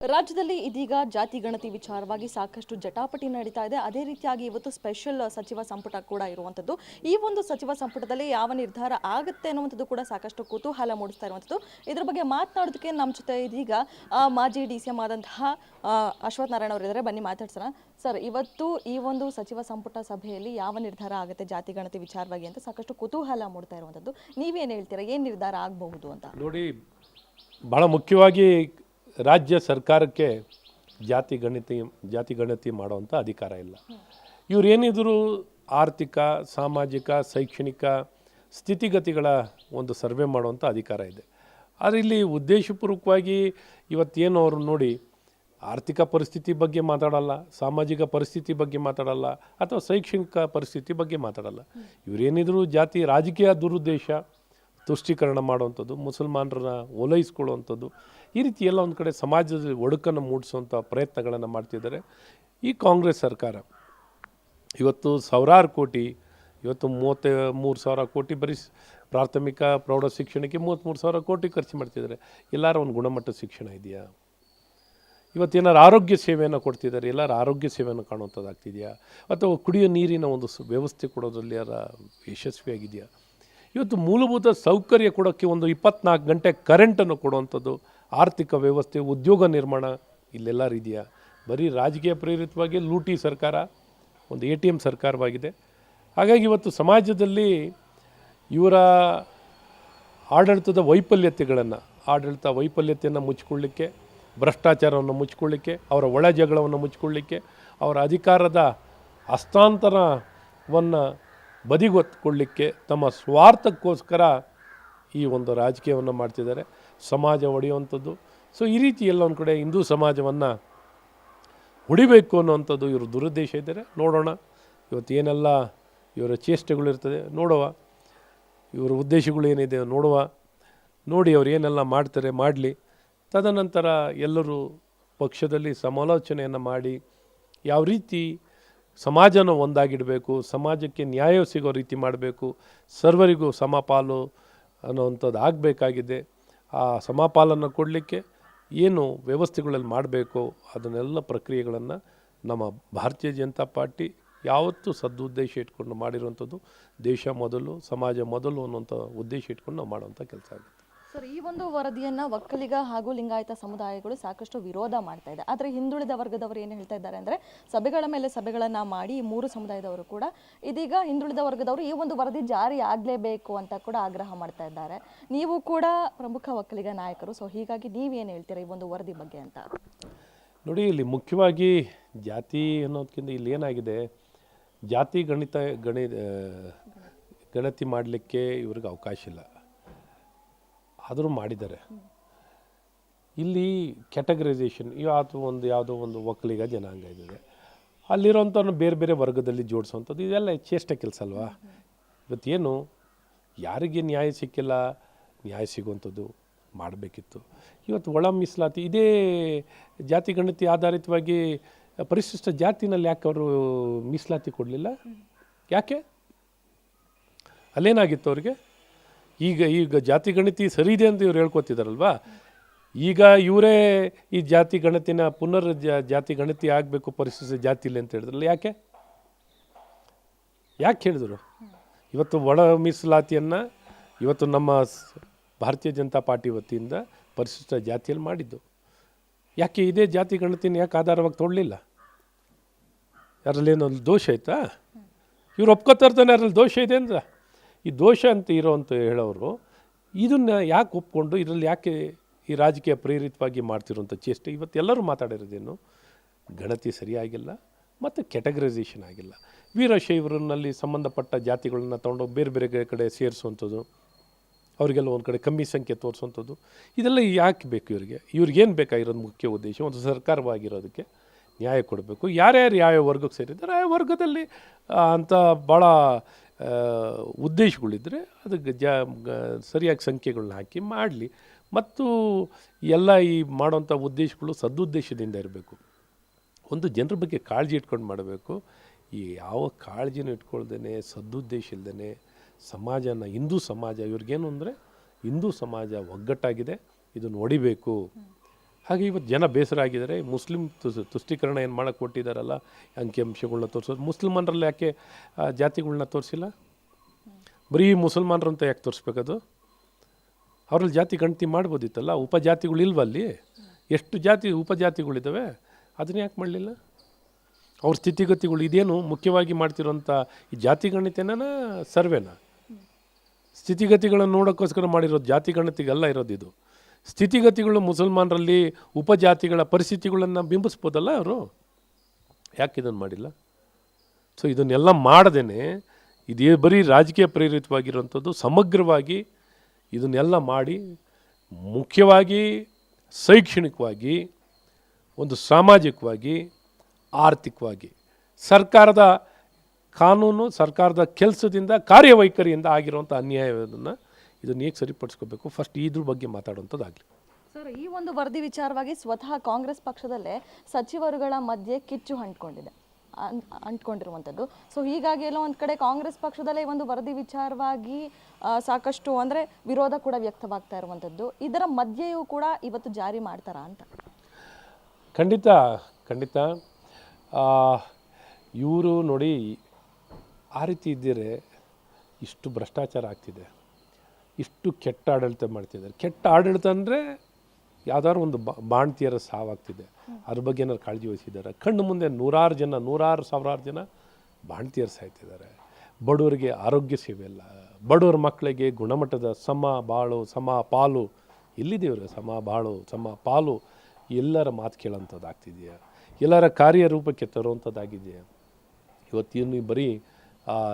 ರಾಜ್ಯದಲ್ಲಿ ಇದೀಗ ಜಾತಿ ಗಣತಿ ವಿಚಾರವಾಗಿ ಸಾಕಷ್ಟು ಜಟಾಪಟಿ ನಡೀತಾ ಇದೆ. ಅದೇ ರೀತಿಯಾಗಿ ಇವತ್ತು ಸ್ಪೆಷಲ್ ಸಚಿವ ಸಂಪುಟ ಕೂಡ ಇರುವಂಥದ್ದು ಈ ಒಂದು ಸಚಿವ ಸಂಪುಟದಲ್ಲಿ ಯಾವ ನಿರ್ಧಾರ ಆಗುತ್ತೆ ಅನ್ನುವಂಥದ್ದು ಕೂಡ ಸಾಕಷ್ಟು ಕುತೂಹಲ ಮೂಡಿಸ್ತಾ ಇರುವಂಥದ್ದು ಇದ್ರ ಬಗ್ಗೆ ಮಾತನಾಡೋದಕ್ಕೆ ನಮ್ಮ ಜೊತೆ ಇದೀಗ ಮಾಜಿ ಡಿ ಸಿ ಎಂ ಆದಂತಹ ಅಶ್ವಥ್ ನಾರಾಯಣ ಅವರಿದ್ದಾರೆ ಬನ್ನಿ ಮಾತಾಡ್ಸೋಣ. ಸರ್, ಇವತ್ತು ಈ ಒಂದು ಸಚಿವ ಸಂಪುಟ ಸಭೆಯಲ್ಲಿ ಯಾವ ನಿರ್ಧಾರ ಆಗುತ್ತೆ ಜಾತಿ ಗಣತಿ ವಿಚಾರವಾಗಿ ಅಂತ ಸಾಕಷ್ಟು ಕುತೂಹಲ ಮೂಡ್ತಾ ಇರುವಂಥದ್ದು ನೀವೇನು ಹೇಳ್ತೀರಾ? ಏನು ನಿರ್ಧಾರ ಆಗಬಹುದು ಅಂತ? ನೋಡಿ ಭಾಳ ಮುಖ್ಯವಾಗಿ ರಾಜ್ಯ ಸರ್ಕಾರಕ್ಕೆ ಜಾತಿ ಗಣತಿ ಜಾತಿ ಗಣತಿ ಮಾಡುವಂಥ ಅಧಿಕಾರ ಇಲ್ಲ. ಇವರೇನಿದ್ರು ಆರ್ಥಿಕ, ಸಾಮಾಜಿಕ, ಶೈಕ್ಷಣಿಕ ಸ್ಥಿತಿಗತಿಗಳ ಒಂದು ಸರ್ವೆ ಮಾಡುವಂಥ ಅಧಿಕಾರ ಇದೆ. ಆದರೆ ಇಲ್ಲಿ ಉದ್ದೇಶಪೂರ್ವಕವಾಗಿ ಇವತ್ತೇನು ಅವರು ನೋಡಿ ಆರ್ಥಿಕ ಪರಿಸ್ಥಿತಿ ಬಗ್ಗೆ ಮಾತಾಡಲ್ಲ, ಸಾಮಾಜಿಕ ಪರಿಸ್ಥಿತಿ ಬಗ್ಗೆ ಮಾತಾಡಲ್ಲ, ಅಥವಾ ಶೈಕ್ಷಣಿಕ ಪರಿಸ್ಥಿತಿ ಬಗ್ಗೆ ಮಾತಾಡಲ್ಲ. ಇವರೇನಿದ್ರು ಜಾತಿ ರಾಜಕೀಯ ದುರುದ್ದೇಶ ತುಷ್ಟೀಕರಣ ಮಾಡುವಂಥದ್ದು, ಮುಸಲ್ಮಾನರನ್ನ ಓಲೈಸ್ಕೊಳ್ಳುವಂಥದ್ದು ಈ ರೀತಿ ಎಲ್ಲ ಒಂದು ಕಡೆ ಸಮಾಜದಲ್ಲಿ ಒಡಕನ್ನು ಮೂಡಿಸುವಂಥ ಪ್ರಯತ್ನಗಳನ್ನು ಮಾಡ್ತಿದ್ದಾರೆ. ಈ ಕಾಂಗ್ರೆಸ್ ಸರ್ಕಾರ ಇವತ್ತು ಸಾವಿರಾರು ಕೋಟಿ, ಇವತ್ತು ಮೂವತ್ತ, ಮೂರು ಸಾವಿರ ಕೋಟಿ ಬರೀ ಪ್ರಾಥಮಿಕ, ಪ್ರೌಢ ಶಿಕ್ಷಣಕ್ಕೆ ಮೂವತ್ತ್ಮೂರು ಸಾವಿರ ಕೋಟಿ ಖರ್ಚು ಮಾಡ್ತಿದ್ದಾರೆ. ಎಲ್ಲರ ಒಂದು ಗುಣಮಟ್ಟದ ಶಿಕ್ಷಣ ಇದೆಯಾ? ಇವತ್ತೇನಾರು ಆರೋಗ್ಯ ಸೇವೆಯನ್ನು ಕೊಡ್ತಿದ್ದಾರೆ, ಎಲ್ಲರ ಆರೋಗ್ಯ ಸೇವೆಯನ್ನು ಕಾಣುವಂಥದ್ದಾಗ್ತಿದೆಯಾ? ಅಥವಾ ಕುಡಿಯೋ ನೀರಿನ ಒಂದು ವ್ಯವಸ್ಥೆ ಕೊಡೋದ್ರಲ್ಲಿ ಯಾರ ಯಶಸ್ವಿಯಾಗಿದೆಯಾ? ಇವತ್ತು ಮೂಲಭೂತ ಸೌಕರ್ಯ ಕೊಡೋಕ್ಕೆ ಒಂದು ಇಪ್ಪತ್ನಾಲ್ಕು ಗಂಟೆ ಕರೆಂಟನ್ನು ಕೊಡುವಂಥದ್ದು ಆರ್ಥಿಕ ವ್ಯವಸ್ಥೆ, ಉದ್ಯೋಗ ನಿರ್ಮಾಣ ಇಲ್ಲೆಲ್ಲ ಇದೆಯಾ ಬರೀ ರಾಜಕೀಯ ಪ್ರೇರಿತವಾಗಿ ಲೂಟಿ ಸರ್ಕಾರ, ಒಂದು ಎ ಟಿ ಎಂ ಸರ್ಕಾರವಾಗಿದೆ. ಹಾಗಾಗಿ ಇವತ್ತು ಸಮಾಜದಲ್ಲಿ ಇವರ ಆಡಳಿತದ ವೈಫಲ್ಯತೆಗಳನ್ನು, ಆಡಳಿತ ವೈಫಲ್ಯತೆಯನ್ನು ಮುಚ್ಚಿಕೊಳ್ಳಿಕ್ಕೆ, ಭ್ರಷ್ಟಾಚಾರವನ್ನು ಮುಚ್ಚಿಕೊಳ್ಳಿಕ್ಕೆ, ಅವರ ಒಳ ಜಗಳವನ್ನು ಮುಚ್ಚಿಕೊಳ್ಳಿಕ್ಕೆ, ಅವರ ಅಧಿಕಾರದ ಹಸ್ತಾಂತರವನ್ನು ಬದಿಗೊತ್ಕೊಳ್ಳಿಕ್ಕೆ ತಮ್ಮ ಸ್ವಾರ್ಥಕ್ಕೋಸ್ಕರ ಈ ಒಂದು ರಾಜಕೀಯವನ್ನು ಮಾಡ್ತಿದ್ದಾರೆ. ಸಮಾಜ ಒಡೆಯುವಂಥದ್ದು. ಸೊ, ಈ ರೀತಿ ಎಲ್ಲ ಒಂದು ಕಡೆ ಹಿಂದೂ ಸಮಾಜವನ್ನು ಹೊಡಿಬೇಕು ಅನ್ನೋವಂಥದ್ದು ಇವರು ದುರುದ್ದೇಶ ಇದ್ದಾರೆ. ನೋಡೋಣ. ಇವತ್ತು ಏನೆಲ್ಲ ಇವರ ಚೇಷ್ಟೆಗಳಿರ್ತದೆ ನೋಡುವ. ಇವರ ಉದ್ದೇಶಗಳು ಏನಿದೆ ನೋಡುವ. ನೋಡಿ ಅವ್ರು ಏನೆಲ್ಲ ಮಾಡ್ತಾರೆ ಮಾಡಲಿ. ತದನಂತರ ಎಲ್ಲರೂ ಪಕ್ಷದಲ್ಲಿ ಸಮಾಲೋಚನೆಯನ್ನು ಮಾಡಿ ಯಾವ ರೀತಿ ಸಮಾಜನ ಒಂದಾಗಿಡಬೇಕು, ಸಮಾಜಕ್ಕೆ ನ್ಯಾಯ ಸಿಗೋ ರೀತಿ ಮಾಡಬೇಕು, ಸರ್ವರಿಗೂ ಸಮಪಾಲು ಅನ್ನೋವಂಥದ್ದು ಆಗಬೇಕಾಗಿದೆ. ಆ ಸಮಪಾಲನ್ನು ಕೊಡಲಿಕ್ಕೆ ಏನು ವ್ಯವಸ್ಥೆಗಳಲ್ಲಿ ಮಾಡಬೇಕು, ಅದನ್ನೆಲ್ಲ ಪ್ರಕ್ರಿಯೆಗಳನ್ನು ನಮ್ಮ ಭಾರತೀಯ ಜನತಾ ಪಾರ್ಟಿ ಯಾವತ್ತೂ ಸದ್ದುದ್ದೇಶ ಇಟ್ಕೊಂಡು ಮಾಡಿರುವಂಥದ್ದು, ದೇಶ ಮೊದಲು, ಸಮಾಜ ಮೊದಲು ಅನ್ನೋಂಥ ಉದ್ದೇಶ ಇಟ್ಕೊಂಡು ನಾವು ಮಾಡುವಂಥ ಕೆಲಸ ಆಗುತ್ತೆ. ಸರ್, ಈ ಒಂದು ವರದಿಯನ್ನ ಒಕ್ಕಲಿಗ ಹಾಗೂ ಲಿಂಗಾಯತ ಸಮುದಾಯಗಳು ಸಾಕಷ್ಟು ವಿರೋಧ ಮಾಡ್ತಾ ಇದೆ. ಆದರೆ ಹಿಂದುಳಿದ ವರ್ಗದವರು ಏನು ಹೇಳ್ತಾ ಇದ್ದಾರೆ ಅಂದ್ರೆ ಸಭೆಗಳ ಮೇಲೆ ಸಭೆಗಳನ್ನು ಮಾಡಿ ಮೂರು ಸಮುದಾಯದವರು ಕೂಡ ಇದೀಗ ಹಿಂದುಳಿದ ವರ್ಗದವರು ಈ ಒಂದು ವರದಿ ಜಾರಿ ಆಗಲೇಬೇಕು ಅಂತ ಕೂಡ ಆಗ್ರಹ ಮಾಡ್ತಾ ಇದ್ದಾರೆ. ನೀವು ಕೂಡ ಪ್ರಮುಖ ಒಕ್ಕಲಿಗ ನಾಯಕರು, ಸೊ ಹೀಗಾಗಿ ನೀವೇನು ಹೇಳ್ತೀರಾ ಈ ಒಂದು ವರದಿ ಬಗ್ಗೆ ಅಂತ? ನೋಡಿ, ಇಲ್ಲಿ ಮುಖ್ಯವಾಗಿ ಜಾತಿ ಅನ್ನೋದಕ್ಕಿಂತ ಇಲ್ಲಿ ಏನಾಗಿದೆ, ಜಾತಿ ಗಣಿತ, ಗಣಿ ಗಣತಿ ಮಾಡಲಿಕ್ಕೆ ಇವ್ರಿಗೆ ಅವಕಾಶ ಇಲ್ಲ. ಆದರೂ ಮಾಡಿದ್ದಾರೆ. ಇಲ್ಲಿ ಕ್ಯಾಟಗರೈಸೇಷನ್ ಯಾವುದು ಒಂದು ಯಾವುದೋ ಒಂದು ಒಕ್ಕಲಿಗ ಜನಾಂಗ ಇದೆ ಅಲ್ಲಿರೋಂಥವ್ರನ್ನ ಬೇರೆ ಬೇರೆ ವರ್ಗದಲ್ಲಿ ಜೋಡಿಸೋವಂಥದ್ದು, ಇದೆಲ್ಲ ಚೇಷ್ಟ ಕೆಲಸ ಅಲ್ವಾ? ಇವತ್ತೇನು? ಯಾರಿಗೆ ನ್ಯಾಯ ಸಿಕ್ಕಿಲ್ಲ, ನ್ಯಾಯ ಸಿಗುವಂಥದ್ದು ಮಾಡಬೇಕಿತ್ತು. ಇವತ್ತು ಒಳ ಮೀಸಲಾತಿ, ಇದೇ ಜಾತಿ ಗಣತಿ ಆಧಾರಿತವಾಗಿ ಪರಿಶಿಷ್ಟ ಜಾತಿನಲ್ಲಿ ಯಾಕೆ ಅವರು ಮೀಸಲಾತಿ ಕೊಡಲಿಲ್ಲ? ಯಾಕೆ? ಅಲ್ಲೇನಾಗಿತ್ತು ಅವ್ರಿಗೆ? ಈಗ ಈಗ ಜಾತಿ ಗಣತಿ ಸರಿ ಇದೆ ಅಂತ ಇವ್ರು ಹೇಳ್ಕೊತಿದಾರಲ್ವಾ? ಈಗ ಇವರೇ ಈ ಜಾತಿ ಗಣತಿನ ಪುನರ್ ಜಾತಿ ಗಣತಿ ಆಗಬೇಕು ಪರಿಶಿಷ್ಟ ಇಲ್ಲ ಅಂತ ಹೇಳಿದ್ರಲ್ಲ, ಯಾಕೆ? ಯಾಕೆ ಹೇಳಿದರು? ಇವತ್ತು ಒಳ ಮೀಸಲಾತಿಯನ್ನು ಇವತ್ತು ನಮ್ಮ ಭಾರತೀಯ ಜನತಾ ಪಾರ್ಟಿ ವತಿಯಿಂದ ಪರಿಶಿಷ್ಟ ಜಾತಿಯಲ್ಲಿ ಮಾಡಿದ್ದು. ಯಾಕೆ ಇದೇ ಜಾತಿ ಗಣತಿನ ಯಾಕೆ ಆಧಾರವಾಗಿ ತೊಡಲಿಲ್ಲ ಏನೊಂದು ದೋಷ ಆಯ್ತಾ? ಇವ್ರು ಒಪ್ಕೋತಾ ಅದ್ರಲ್ಲಿ ದೋಷ ಇದೆ ಅಂತ ಈ ದೋಷ ಅಂತ ಇರೋ ಅಂತ ಹೇಳೋರು, ಇದನ್ನು ಯಾಕೆ ಒಪ್ಕೊಂಡು, ಇದರಲ್ಲಿ ಯಾಕೆ ಈ ರಾಜಕೀಯ ಪ್ರೇರಿತವಾಗಿ ಮಾಡ್ತಿರುವಂಥ ಚೇಷ್ಟೆ? ಇವತ್ತು ಎಲ್ಲರೂ ಮಾತಾಡಿರೋದೇನು, ಗಣತಿ ಸರಿಯಾಗಿಲ್ಲ ಮತ್ತು ಕೆಟಗರೈಸೇಷನ್ ಆಗಿಲ್ಲ. ವೀರಶೈವರನ್ನಲ್ಲಿ ಸಂಬಂಧಪಟ್ಟ ಜಾತಿಗಳನ್ನ ತೊಗೊಂಡೋಗಿ ಬೇರೆ ಬೇರೆ ಕಡೆ ಸೇರಿಸುವಂಥದ್ದು, ಅವರಿಗೆಲ್ಲ ಒಂದು ಕಡೆ ಕಮ್ಮಿ ಸಂಖ್ಯೆ ತೋರಿಸುವಂಥದ್ದು, ಇದೆಲ್ಲ ಯಾಕೆ ಬೇಕು ಇವರಿಗೆ? ಇವ್ರಿಗೇನು ಬೇಕಾಗಿರೋದು ಮುಖ್ಯ ಉದ್ದೇಶ? ಒಂದು ಸರ್ಕಾರವಾಗಿರೋದಕ್ಕೆ ನ್ಯಾಯ ಕೊಡಬೇಕು. ಯಾರ್ಯಾರು ಯಾವ್ಯಾವ ವರ್ಗಕ್ಕೆ ಸೇರಿದ್ದಾರೆ, ಆ ವರ್ಗದಲ್ಲಿ ಅಂತ ಭಾಳ ಉದ್ದೇಶಗಳಿದ್ದರೆ ಅದಕ್ಕೆ ಜಾ ಸರಿಯಾಗಿ ಸಂಖ್ಯೆಗಳನ್ನ ಹಾಕಿ ಮಾಡಲಿ. ಮತ್ತು ಎಲ್ಲ ಈ ಮಾಡುವಂಥ ಉದ್ದೇಶಗಳು ಸದುದ್ದೇಶದಿಂದ ಇರಬೇಕು. ಒಂದು ಜನರ ಬಗ್ಗೆ ಕಾಳಜಿ ಇಟ್ಕೊಂಡು ಮಾಡಬೇಕು. ಈ ಯಾವ ಕಾಳಜಿನೂ ಇಟ್ಕೊಳ್ದೇ ಸದುದ್ದೇಶ ಇಲ್ಲದೇ ಸಮಾಜನ, ಹಿಂದೂ ಸಮಾಜ, ಇವ್ರಿಗೇನು ಅಂದರೆ ಹಿಂದೂ ಸಮಾಜ ಒಗ್ಗಟ್ಟಾಗಿದೆ. ಇದನ್ನು ಹೊಡಿಬೇಕು ಹಾಗೆ ಇವತ್ತು ಜನ ಬೇಸರ ಆಗಿದ್ದಾರೆ. ಮುಸ್ಲಿಂ ತುಸ್, ತುಷ್ಟೀಕರಣ ಏನು ಮಾಡೋಕ್ಕೆ ಕೊಟ್ಟಿದ್ದಾರಲ್ಲ ಅಂಕಿಅಂಶಗಳನ್ನ ತೋರಿಸೋದು. ಮುಸ್ಲಿಮನ್ರಲ್ಲಿ ಯಾಕೆ ಜಾತಿಗಳನ್ನ ಜಾತಿಗಳ್ನ ತೋರಿಸಿಲ್ಲ? ಬರೀ ಮುಸಲ್ಮಾನರಂತ ಯಾಕೆ ತೋರಿಸ್ಬೇಕದು? ಅವರಲ್ಲಿ ಜಾತಿ ಗಣತಿ ಮಾಡ್ಬೋದಿತ್ತಲ್ಲ, ಉಪಜಾತಿಗಳು ಇಲ್ವಾ ಅಲ್ಲಿ? ಎಷ್ಟು ಜಾತಿ ಉಪಜಾತಿಗಳಿದ್ದಾವೆ ಅದನ್ನ ಯಾಕೆ ಮಾಡಲಿಲ್ಲ? ಅವ್ರ ಸ್ಥಿತಿಗತಿಗಳು ಇದೇನು ಮುಖ್ಯವಾಗಿ ಮಾಡ್ತಿರೋಂಥ ಈ ಜಾತಿ ಗಣಿತನ ಸರ್ವೆನಾ? ಸ್ಥಿತಿಗತಿಗಳನ್ನು ನೋಡೋಕ್ಕೋಸ್ಕರ ಮಾಡಿರೋದು ಜಾತಿ ಗಣತಿಗಲ್ಲ ಇರೋದು ಇದು. ಸ್ಥಿತಿಗತಿಗಳು ಮುಸಲ್ಮಾನರಲ್ಲಿ ಉಪಜಾತಿಗಳ ಪರಿಸ್ಥಿತಿಗಳನ್ನು ಬಿಂಬಿಸ್ಬೋದಲ್ಲ ಅವರು? ಯಾಕೆ ಇದನ್ನು ಮಾಡಿಲ್ಲ? ಸೊ ಇದನ್ನೆಲ್ಲ ಮಾಡದೇ ಇದೇ ಬರೀ ರಾಜಕೀಯ ಪ್ರೇರಿತವಾಗಿರುವಂಥದ್ದು, ಸಮಗ್ರವಾಗಿ ಇದನ್ನೆಲ್ಲ ಮಾಡಿ ಮುಖ್ಯವಾಗಿ ಶೈಕ್ಷಣಿಕವಾಗಿ, ಒಂದು ಸಾಮಾಜಿಕವಾಗಿ, ಆರ್ಥಿಕವಾಗಿ ಸರ್ಕಾರದ ಕಾನೂನು, ಸರ್ಕಾರದ ಕೆಲಸದಿಂದ ಕಾರ್ಯವೈಖರಿಯಿಂದ ಆಗಿರುವಂಥ ಅನ್ಯಾಯವನ್ನು ಇದನ್ನು ಹೇಗೆ ಸರಿಪಡಿಸ್ಕೋಬೇಕು? ಫಸ್ಟ್ ಇದ್ರ ಬಗ್ಗೆ ಮಾತಾಡುವಂಥದ್ದಾಗಲಿ. ಸರ್ ಈ ಒಂದು ವರದಿ ವಿಚಾರವಾಗಿ ಸ್ವತಃ ಕಾಂಗ್ರೆಸ್ ಪಕ್ಷದಲ್ಲೇ ಸಚಿವರುಗಳ ಮಧ್ಯೆ ಕಿಚ್ಚು ಅಂಟ್ಕೊಂಡಿದೆ. ಅಂಟ್ಕೊಂಡಿರುವಂಥದ್ದು. ಸೊ ಹೀಗಾಗಿ ಎಲ್ಲೋ ಒಂದು ಕಡೆ ಕಾಂಗ್ರೆಸ್ ಪಕ್ಷದಲ್ಲೇ ಒಂದು ವರದಿ ವಿಚಾರವಾಗಿ ಸಾಕಷ್ಟು ಅಂದರೆ ವಿರೋಧ ಕೂಡ ವ್ಯಕ್ತವಾಗ್ತಾ ಇರುವಂಥದ್ದು. ಇದರ ಮಧ್ಯೆಯೂ ಕೂಡ ಇವತ್ತು ಜಾರಿ ಮಾಡ್ತಾರಾ ಅಂತ. ಖಂಡಿತ ಖಂಡಿತ. ಇವರು ನೋಡಿ ಆ ರೀತಿ ಇದ್ದರೆ ಇಷ್ಟು ಭ್ರಷ್ಟಾಚಾರ ಆಗ್ತಿದೆ. ಇಷ್ಟು ಕೆಟ್ಟ ಆಡಳಿತ ಮಾಡ್ತಿದ್ದಾರೆ. ಕೆಟ್ಟ ಆಡಳಿತ ಅಂದರೆ ಯಾವ್ದಾದ್ರು ಒಂದು ಬಾಣ್ತಿಯರ ಸಾವಾಗ್ತಿದೆ. ಅದ್ರ ಬಗ್ಗೆ ಏನಾದ್ರು ಕಾಳಜಿ ವಹಿಸಿದ್ದಾರೆ? ಕಣ್ಣು ಮುಂದೆ ನೂರಾರು ಜನ, ನೂರಾರು ಸಾವಿರಾರು ಜನ ಬಾಣ್ತಿಯರು ಸಾಯ್ತಿದ್ದಾರೆ. ಬಡವರಿಗೆ ಆರೋಗ್ಯ ಸೇವೆ ಇಲ್ಲ ಬಡವರ ಮಕ್ಕಳಿಗೆ ಗುಣಮಟ್ಟದ ಸಮ, ಬಾಳು, ಸಮ, ಪಾಲು ಎಲ್ಲಿದ್ದೇವ್ರೆ ಸಮ, ಬಾಳು, ಸಮ, ಪಾಲು ಎಲ್ಲರ ಮಾತು ಕೇಳೋಂಥದ್ದಾಗ್ತಿದೆಯಾ ಎಲ್ಲರ ಕಾರ್ಯರೂಪಕ್ಕೆ ತರುವಂಥದ್ದಾಗಿದೆಯಾ? ಇವತ್ತಿನ ಬರೀ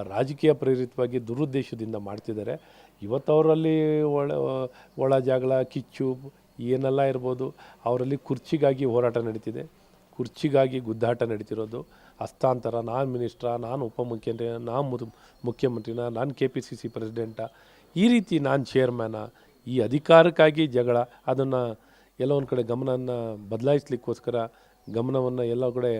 ರಾಜಕೀಯ ಪ್ರೇರಿತವಾಗಿ ದುರುದ್ದೇಶದಿಂದ ಮಾಡ್ತಿದ್ದಾರೆ. ಇವತ್ತು ಅವರಲ್ಲಿ ಒಳ ಒಳ ಜಗಳ, ಕಿಚ್ಚು ಏನೆಲ್ಲ ಇರ್ಬೋದು, ಅವರಲ್ಲಿ ಕುರ್ಚಿಗಾಗಿ ಹೋರಾಟ ನಡೀತಿದೆ. ಕುರ್ಚಿಗಾಗಿ ಗುದ್ದಾಟ ನಡೀತಿರೋದು. ಹಸ್ತಾಂತರ, ನಾನು ಮಿನಿಸ್ಟ್ರ, ನಾನು ಉಪಮುಖ್ಯಮಂತ್ರಿ ನಾನು ಮುದ್, ಮುಖ್ಯಮಂತ್ರಿನ, ನಾನು K P C C president, ಈ ರೀತಿ ನಾನು ಚೇರ್ಮ್ಯಾನ ಈ ಅಧಿಕಾರಕ್ಕಾಗಿ ಜಗಳ, ಅದನ್ನು ಎಲ್ಲ ಒಂದು ಕಡೆ ಗಮನವನ್ನು ಬದಲಾಯಿಸ್ಲಿಕ್ಕೋಸ್ಕರ ಗಮನವನ್ನು ಎಲ್ಲ ಕಡೆ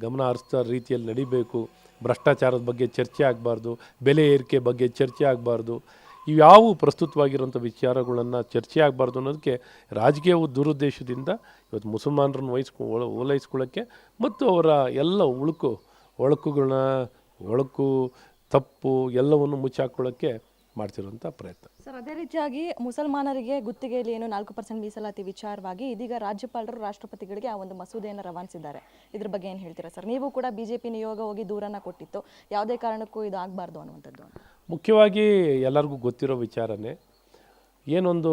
ಗಮನ ಹರಿಸ್ತಾ ರೀತಿಯಲ್ಲಿ ನಡಿಬೇಕು. ಭ್ರಷ್ಟಾಚಾರದ ಬಗ್ಗೆ ಚರ್ಚೆ ಆಗಬಾರ್ದು. ಬೆಲೆ ಏರಿಕೆ ಬಗ್ಗೆ ಚರ್ಚೆ ಆಗಬಾರ್ದು. ಇವ್ಯಾವು ಪ್ರಸ್ತುತವಾಗಿರುವಂಥ ವಿಚಾರಗಳನ್ನು ಚರ್ಚೆ ಆಗಬಾರ್ದು ಅನ್ನೋದಕ್ಕೆ ರಾಜಕೀಯ ದುರುದ್ದೇಶದಿಂದ ಇವತ್ತು ಮುಸಲ್ಮಾನರನ್ನು ವಹಿಸ್ಕೊ ಓಲ- ಓಲೈಸ್ಕೊಳ್ಳೋಕ್ಕೆ ಮತ್ತು ಅವರ ಎಲ್ಲ ಉಳುಕು, ಒಳಕುಗಳನ್ನ, ಒಳಕು, ತಪ್ಪು ಎಲ್ಲವನ್ನು ಮುಚ್ಚಾಕೊಳ್ಳೋಕ್ಕೆ ಮಾಡ್ತಿರುವಂಥ ಪ್ರಯತ್ನ. ಸರ್ ಅದೇ ರೀತಿಯಾಗಿ ಮುಸಲ್ಮಾನರಿಗೆ ಗುತ್ತಿಗೆಯಲ್ಲಿ ಏನು ನಾಲ್ಕು ಪರ್ಸೆಂಟ್ ಮೀಸಲಾತಿ ವಿಚಾರವಾಗಿ ಇದೀಗ ರಾಜ್ಯಪಾಲರು ರಾಷ್ಟ್ರಪತಿಗಳಿಗೆ ಆ ಒಂದು ಮಸೂದೆಯನ್ನು ರವಾನಿಸಿದ್ದಾರೆ. ಇದ್ರ ಬಗ್ಗೆ ಏನು ಹೇಳ್ತೀರಾ ಸರ್? ನೀವು ಕೂಡ ಬಿಜೆಪಿ ನಿಯೋಗ ಹೋಗಿ ದೂರನ್ನು ಕೊಟ್ಟಿತ್ತು. ಯಾವುದೇ ಕಾರಣಕ್ಕೂ ಇದು ಆಗಬಾರ್ದು ಅನ್ನುವಂಥದ್ದು. ಮುಖ್ಯವಾಗಿ ಎಲ್ಲರಿಗೂ ಗೊತ್ತಿರೋ ವಿಚಾರನೇ ಏನೊಂದು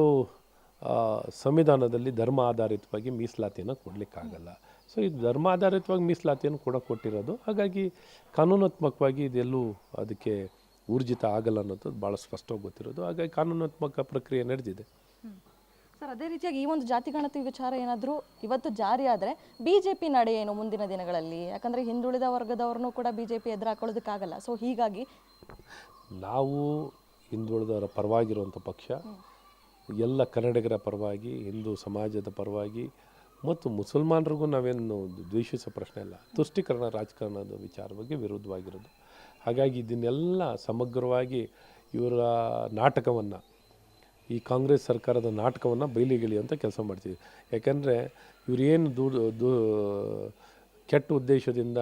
ಸಂವಿಧಾನದಲ್ಲಿ ಧರ್ಮ ಆಧಾರಿತವಾಗಿ ಮೀಸಲಾತಿಯನ್ನು ಕೊಡಲಿಕ್ಕಾಗಲ್ಲ. ಸೊ ಇದು ಧರ್ಮ ಆಧಾರಿತವಾಗಿ ಮೀಸಲಾತಿಯನ್ನು ಕೂಡ ಕೊಟ್ಟಿರೋದು. ಹಾಗಾಗಿ ಕಾನೂನಾತ್ಮಕವಾಗಿ ಇದೆಲ್ಲೂ ಅದಕ್ಕೆ ಊರ್ಜಿತ ಆಗಲ್ಲ ಅನ್ನೋದು ಭಾಳ ಸ್ಪಷ್ಟವಾಗಿ ಗೊತ್ತಿರೋದು. ಹಾಗಾಗಿ ಕಾನೂನಾತ್ಮಕ ಪ್ರಕ್ರಿಯೆ ನಡೆದಿದೆ. ಸರ್ ಅದೇ ರೀತಿಯಾಗಿ ಈ ಒಂದು ಜಾತಿ ಗಣತಿ ವಿಚಾರ ಏನಾದರೂ ಇವತ್ತು ಜಾರಿ ಆದರೆ ಬಿಜೆಪಿ ನಡೆ ಏನು ಮುಂದಿನ ದಿನಗಳಲ್ಲಿ? ಯಾಕಂದರೆ ಹಿಂದುಳಿದ ವರ್ಗದವ್ರನ್ನೂ ಕೂಡ ಬಿಜೆಪಿ ಎದುರಾಕೊಳ್ಳೋದಕ್ಕಾಗಲ್ಲ. ಸೊ ಹೀಗಾಗಿ ನಾವು ಹಿಂದುಳಿದವರ ಪರವಾಗಿರುವಂಥ ಪಕ್ಷ. ಎಲ್ಲ ಕನ್ನಡಿಗರ ಪರವಾಗಿ ಹಿಂದೂ ಸಮಾಜದ ಪರವಾಗಿ ಮತ್ತು ಮುಸಲ್ಮಾನರಿಗೂ ನಾವೇನು ದ್ವೇಷಿಸೋ ಪ್ರಶ್ನೆ ಇಲ್ಲ. ತುಷ್ಟೀಕರಣ ರಾಜಕಾರಣದ ವಿಚಾರವಾಗಿ ಬಗ್ಗೆ ವಿರುದ್ಧವಾಗಿರೋದು. ಹಾಗಾಗಿ ಇದನ್ನೆಲ್ಲ ಸಮಗ್ರವಾಗಿ ಇವರ ನಾಟಕವನ್ನು, ಈ ಕಾಂಗ್ರೆಸ್ ಸರ್ಕಾರದ ನಾಟಕವನ್ನು ಅಂತ ಕೆಲಸ ಮಾಡ್ತೀವಿ ಯಾಕಂದರೆ ಇವರೇನು ದು ದು, ಕೆಟ್ಟ ಉದ್ದೇಶದಿಂದ,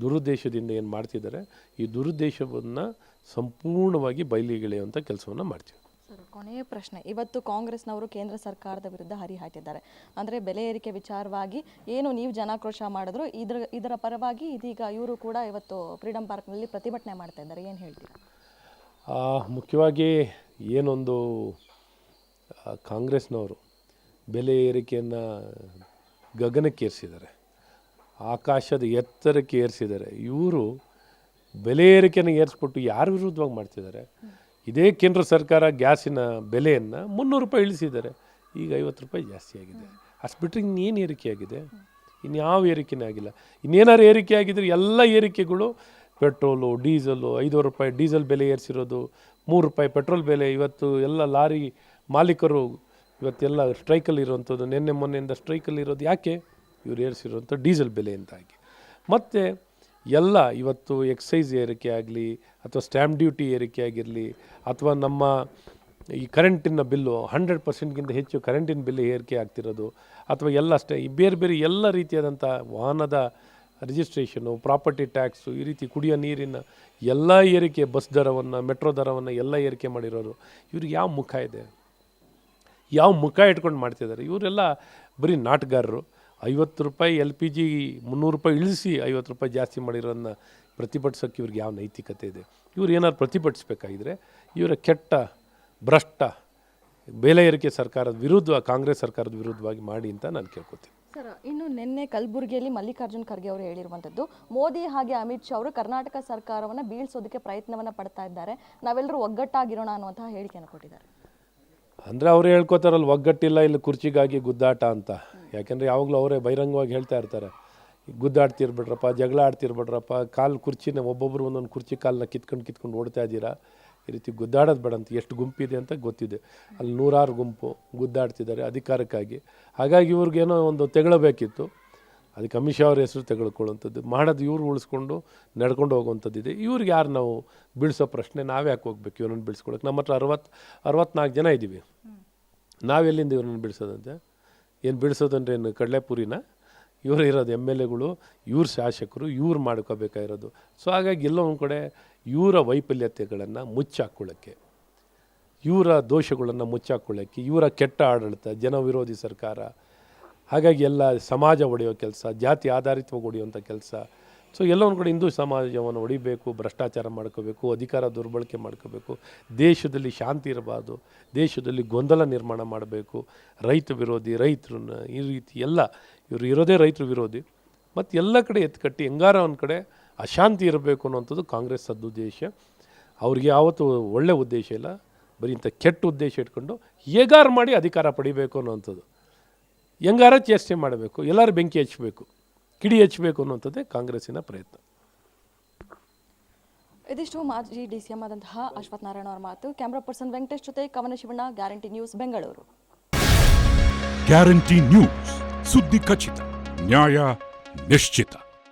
ದುರುದ್ದೇಶದಿಂದ ಏನು ಮಾಡ್ತಿದ್ದಾರೆ, ಈ ದುರುದ್ದೇಶವನ್ನು ಸಂಪೂರ್ಣವಾಗಿ ಬಯಲಿಗೆಳೆಯುವಂಥ ಕೆಲಸವನ್ನು ಮಾಡ್ತೀವಿ ಸರ್ ಕೊನೆಯ ಪ್ರಶ್ನೆ. ಇವತ್ತು ಕಾಂಗ್ರೆಸ್ನವರು ಕೇಂದ್ರ ಸರ್ಕಾರದ ವಿರುದ್ಧ ಹರಿಹಾಕಿದ್ದಾರೆ ಅಂದರೆ ಬೆಲೆ ಏರಿಕೆ ವಿಚಾರವಾಗಿ ಏನು ನೀವು ಜನಾಕ್ರೋಶ ಮಾಡಿದ್ರು, ಇದ್ರ, ಇದರ ಪರವಾಗಿ ಇದೀಗ ಇವರು ಕೂಡ ಇವತ್ತು ಫ್ರೀಡಂ ಪಾರ್ಕ್ನಲ್ಲಿ ಪ್ರತಿಭಟನೆ ಮಾಡ್ತಾ ಇದ್ದಾರೆ. ಏನು ಹೇಳ್ತೀರಾ? ಮುಖ್ಯವಾಗಿ ಏನೊಂದು ಕಾಂಗ್ರೆಸ್ನವರು ಬೆಲೆ ಏರಿಕೆಯನ್ನು ಗಗನಕ್ಕೇರಿಸಿದ್ದಾರೆ ಆಕಾಶದ ಎತ್ತರಕ್ಕೆ ಏರಿಸಿದ್ದಾರೆ. ಇವರು ಬೆಲೆ ಏರಿಕೆಯನ್ನು ಏರಿಸ್ಬಿಟ್ಟು ಯಾರ ವಿರುದ್ಧವಾಗಿ ಮಾಡ್ತಿದ್ದಾರೆ? ಇದೇ ಕೇಂದ್ರ ಸರ್ಕಾರ ಗ್ಯಾಸಿನ ಬೆಲೆಯನ್ನು ಮುನ್ನೂರು ರೂಪಾಯಿ ಇಳಿಸಿದ್ದಾರೆ. ಈಗ ಐವತ್ತು ರೂಪಾಯಿ ಜಾಸ್ತಿ ಆಗಿದೆ. ಅಷ್ಟು ಬಿಟ್ಟರೆ ಇನ್ನೇನು ಏರಿಕೆ ಆಗಿದೆ? ಇನ್ಯಾವ ಏರಿಕೆನೇ ಆಗಿಲ್ಲ. ಇನ್ನೇನಾದ್ರು ಏರಿಕೆ ಆಗಿದ್ರೆ ಎಲ್ಲ ಏರಿಕೆಗಳು ಪೆಟ್ರೋಲು, ಡೀಸಲು, ಐದೂವರೆ ರೂಪಾಯಿ ಡೀಸೆಲ್ ಬೆಲೆ ಏರಿಸಿರೋದು, ಮೂರು ರೂಪಾಯಿ ಪೆಟ್ರೋಲ್ ಬೆಲೆ, ಇವತ್ತು ಎಲ್ಲ ಲಾರಿ ಮಾಲೀಕರು ಇವತ್ತೆಲ್ಲ ಸ್ಟ್ರೈಕಲ್ಲಿ ಇರುವಂಥದ್ದು, ನಿನ್ನೆ ಮೊನ್ನೆಯಿಂದ ಸ್ಟ್ರೈಕಲ್ಲಿ ಇರೋದು ಯಾಕೆ? ಇವ್ರು ಏರಿಸಿರುವಂಥ ಡೀಸೆಲ್ ಬೆಲೆಯಿಂದಾಗಿ ಮತ್ತು ಎಲ್ಲ ಇವತ್ತು ಎಕ್ಸೈಸ್ ಏರಿಕೆ ಆಗಲಿ ಅಥವಾ ಸ್ಟ್ಯಾಂಪ್ ಡ್ಯೂಟಿ ಏರಿಕೆ ಆಗಿರಲಿ ಅಥವಾ ನಮ್ಮ ಈ ಕರೆಂಟಿನ ಬಿಲ್ಲು ಹಂಡ್ರೆಡ್ ಪರ್ಸೆಂಟ್ಗಿಂತ ಹೆಚ್ಚು ಕರೆಂಟಿನ ಬಿಲ್ ಏರಿಕೆ ಆಗ್ತಿರೋದು ಅಥವಾ ಎಲ್ಲ ಅಷ್ಟೇ ಬೇರೆ ಬೇರೆ ಎಲ್ಲ ರೀತಿಯಾದಂಥ ವಾಹನದ ರಿಜಿಸ್ಟ್ರೇಷನು, ಪ್ರಾಪರ್ಟಿ ಟ್ಯಾಕ್ಸು ಈ ರೀತಿ ಕುಡಿಯೋ ನೀರಿನ ಎಲ್ಲ ಏರಿಕೆ, ಬಸ್ ದರವನ್ನು, ಮೆಟ್ರೋ ದರವನ್ನು ಎಲ್ಲ ಏರಿಕೆ ಮಾಡಿರೋರು, ಇವ್ರಿಗೆ ಯಾವ ಮುಖ ಇದೆ? ಯಾವ ಮುಖ ಇಟ್ಕೊಂಡು ಮಾಡ್ತಿದ್ದಾರೆ? ಇವರೆಲ್ಲ ಬರೀ ನಾಟಗಾರರು. ಐವತ್ತು ರೂಪಾಯಿ ಎಲ್ ಪಿ ಜಿ ಮುನ್ನೂರು ರೂಪಾಯಿ ಇಳಿಸಿ ಐವತ್ತು ರೂಪಾಯಿ ಜಾಸ್ತಿ ಮಾಡಿರೋದನ್ನ ಪ್ರತಿಭಟಿಸೋಕ್ಕೆ ಇವ್ರಿಗೆ ಯಾವ ನೈತಿಕತೆ ಇದೆ? ಇವ್ರು ಏನಾದ್ರು ಪ್ರತಿಭಟಿಸ್ಬೇಕಾಗಿದ್ರೆ ಇವರ ಕೆಟ್ಟ ಭ್ರಷ್ಟ ಬೆಲೆ ಏರಿಕೆ ಸರ್ಕಾರದ ವಿರುದ್ಧ, ಕಾಂಗ್ರೆಸ್ ಸರ್ಕಾರದ ವಿರುದ್ಧವಾಗಿ ಮಾಡಿ ಅಂತ ನಾನು ಕೇಳ್ಕೊತೀನಿ. ಸರ್, ಇನ್ನು ನಿನ್ನೆ ಕಲಬುರಗಿಯಲ್ಲಿ ಮಲ್ಲಿಕಾರ್ಜುನ್ ಖರ್ಗೆ ಅವರು ಹೇಳಿರುವಂಥದ್ದು, ಮೋದಿ ಹಾಗೆ ಅಮಿತ್ ಶಾ ಅವರು ಕರ್ನಾಟಕ ಸರ್ಕಾರವನ್ನು ಬೀಳ್ಸೋದಕ್ಕೆ ಪ್ರಯತ್ನವನ್ನು ಪಡ್ತಾ ಇದ್ದಾರೆ. ನಾವೆಲ್ಲರೂ ಒಗ್ಗಟ್ಟಾಗಿರೋಣ ಅನ್ನುವಂತಹ ಹೇಳಿಕೆಯನ್ನು ಕೊಟ್ಟಿದ್ದಾರೆ. ಅಂದರೆ ಅವ್ರು ಹೇಳ್ಕೊತಾರಲ್ಲ ಒಗ್ಗಟ್ಟಿಲ್ಲ, ಇಲ್ಲಿ ಕುರ್ಚಿಗಾಗಿ ಗುದ್ದಾಟ ಅಂತ. ಯಾಕೆಂದರೆ ಯಾವಾಗಲೂ ಅವರೇ ಬಹಿರಂಗವಾಗಿ ಹೇಳ್ತಾ ಇರ್ತಾರೆ. ಗುದ್ದಾಡ್ತಿರ್ಬಿಡ್ರಪ್ಪ, ಜಗಳ ಆಡ್ತಿರ್ಬಿಡ್ರಪ್ಪ, ಕಾಲು ಕುರ್ಚಿನ ಒಬ್ಬೊಬ್ಬರು ಒಂದೊಂದು ಕುರ್ಚಿ ಕಾಲನ್ನ ಕಿತ್ಕೊಂಡು ಕಿತ್ಕೊಂಡು ಓಡ್ತಾ ಇದ್ದೀರಾ? ಈ ರೀತಿ ಗುದ್ದಾಡೋದು ಬೇಡ ಅಂತ, ಎಷ್ಟು ಗುಂಪಿದೆ ಅಂತ ಗೊತ್ತಿದೆ. ಅಲ್ಲಿ ನೂರಾರು ಗುಂಪು ಗುದ್ದಾಡ್ತಿದ್ದಾರೆ ಅಧಿಕಾರಕ್ಕಾಗಿ. ಹಾಗಾಗಿ ಇವ್ರಿಗೇನೋ ಒಂದು ತೆಗಳಬೇಕಿತ್ತು. ಅದಕ್ಕೆ ಅಮಿತ್ ಶಾ ಅವ್ರ ಹೆಸರು ತೆಗೆದುಕೊಳ್ಳುವಂಥದ್ದು. ಮಾಡೋದು ಇವ್ರು ಉಳಿಸ್ಕೊಂಡು ನಡ್ಕೊಂಡು ಹೋಗುವಂಥದ್ದಿದೆ. ಇವ್ರಿಗೆ ಯಾರು ನಾವು ಬೀಳಿಸೋ ಪ್ರಶ್ನೆ ನಾವೇ ಯಾಕೆ ಹೋಗ್ಬೇಕು? ಇವ್ರನ್ನ ಬೀಳ್ಸ್ಕೊಳಕ್ಕೆ ನಮ್ಮ ಹತ್ರ ಅರವತ್ತು ಅರವತ್ನಾಲ್ಕು ಜನ ಇದ್ದೀವಿ. ನಾವೆಲ್ಲಿಂದ ಇವ್ರನ್ನ ಬಿಡಿಸೋದಂತೆ ಏನು ಬಿಡಿಸೋದಂದ್ರೆ ಏನು ಕಡಲೆಪುರಿನ? ಇವರು ಇರೋದು ಎಂ ಎಲ್ ಎಗಳು ಇವ್ರ ಶಾಸಕರು ಇವ್ರು ಮಾಡ್ಕೋಬೇಕಾಗಿರೋದು. ಸೊ ಹಾಗಾಗಿ ಎಲ್ಲೋ ಒಂದು ಕಡೆ ಇವರ ವೈಫಲ್ಯತೆಗಳನ್ನು ಮುಚ್ಚಾಕೊಳ್ಳೋಕ್ಕೆ ಇವರ ದೋಷಗಳನ್ನು ಮುಚ್ಚಾಕೊಳ್ಳೋಕ್ಕೆ ಇವರ ಕೆಟ್ಟ ಆಡಳಿತ ಜನ ವಿರೋಧಿ ಸರ್ಕಾರ ಹಾಗಾಗಿ ಎಲ್ಲ ಸಮಾಜ ಒಡೆಯೋ ಕೆಲಸ, ಜಾತಿ ಆಧಾರಿತವಾಗಿ ಹೊಡೆಯುವಂಥ ಕೆಲಸ. ಸೊ ಎಲ್ಲ ಒಂದು ಕಡೆ ಹಿಂದೂ ಸಮಾಜವನ್ನು ಹೊಡಿಬೇಕು ಭ್ರಷ್ಟಾಚಾರ ಮಾಡ್ಕೋಬೇಕು, ಅಧಿಕಾರ ದುರ್ಬಳಕೆ ಮಾಡ್ಕೋಬೇಕು, ದೇಶದಲ್ಲಿ ಶಾಂತಿ ಇರಬಾರ್ದು, ದೇಶದಲ್ಲಿ ಗೊಂದಲ ನಿರ್ಮಾಣ ಮಾಡಬೇಕು, ರೈತ ವಿರೋಧಿ, ರೈತರನ್ನ ಈ ರೀತಿ ಎಲ್ಲ, ಇವರು ಇರೋದೇ ರೈತರು ವಿರೋಧಿ. ಮತ್ತು ಎಲ್ಲ ಕಡೆ ಎತ್ಕಟ್ಟಿ ಹೆಂಗಾರ ಒಂದು ಕಡೆ ಅಶಾಂತಿ ಇರಬೇಕು ಅನ್ನೋಂಥದ್ದು ಕಾಂಗ್ರೆಸ್ ಸದುದ್ದೇಶ ಅವ್ರಿಗೆ ಯಾವತ್ತೂ ಒಳ್ಳೆ ಉದ್ದೇಶ ಇಲ್ಲ. ಬರೀ ಇಂಥ ಕೆಟ್ಟ ಉದ್ದೇಶ ಇಟ್ಕೊಂಡು ಹೇಗಾರು ಮಾಡಿ ಅಧಿಕಾರ ಪಡಿಬೇಕು ಅನ್ನೋವಂಥದ್ದು. ಹೆಂಗಾರ ಚೇಷ್ಟೆ ಮಾಡಬೇಕು ಎಲ್ಲರೂ ಬೆಂಕಿ ಹಚ್ಚಬೇಕು ಕಿಡಿ ಹಚ್ಚಬೇಕು ಅನ್ನುವಂಥದ್ದೇ ಕಾಂಗ್ರೆಸ್ಸಿನ ಪ್ರಯತ್ನ. ಇದಿಷ್ಟು ಮಾಜಿ ಡಿ ಸಿ ಎಂ ಆದಂತಹ ಅಶ್ವಥ್ ನಾರಾಯಣ ಅವರ ಮಾತು. ಕ್ಯಾಮ್ರಾ ಪರ್ಸನ್ ವೆಂಕಟೇಶ್ ಜೊತೆ Kavana Shivanna guarantee news Bengaluru. Guarantee news ಸುದ್ದಿ ಖಚಿತ ನ್ಯಾಯ ನಿಶ್ಚಿತ.